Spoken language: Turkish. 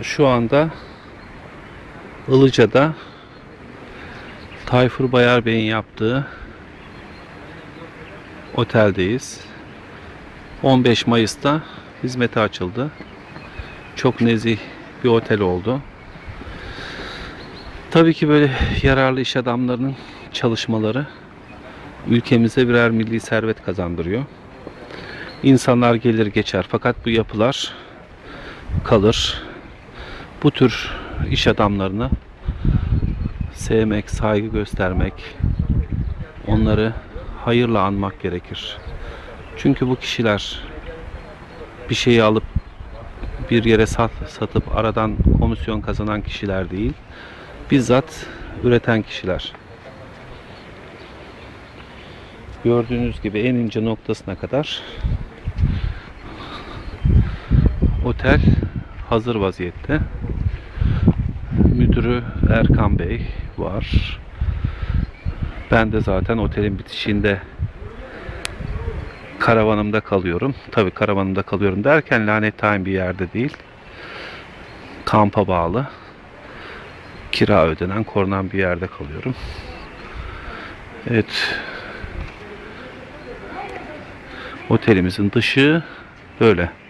Şu anda Ilıca'da Tayfur Bayar Bey'in yaptığı oteldeyiz. 15 Mayıs'ta hizmete açıldı. Çok nezih bir otel oldu. Tabii ki böyle yararlı iş adamlarının çalışmaları ülkemize birer milli servet kazandırıyor. İnsanlar gelir geçer fakat bu yapılar kalır. Bu tür iş adamlarını sevmek, saygı göstermek, onları hayırla anmak gerekir. Çünkü bu kişiler bir şeyi alıp bir yere sat, satıp aradan komisyon kazanan kişiler değil, bizzat üreten kişiler. Gördüğünüz gibi en ince noktasına kadar otel hazır vaziyette. Müdürü Erkan Bey var. Ben de zaten otelin bitişinde karavanımda kalıyorum. Tabi karavanımda kalıyorum derken lanet time bir yerde değil. Kampa bağlı. Kira ödenen, korunan bir yerde kalıyorum. Evet. Otelimizin dışı böyle.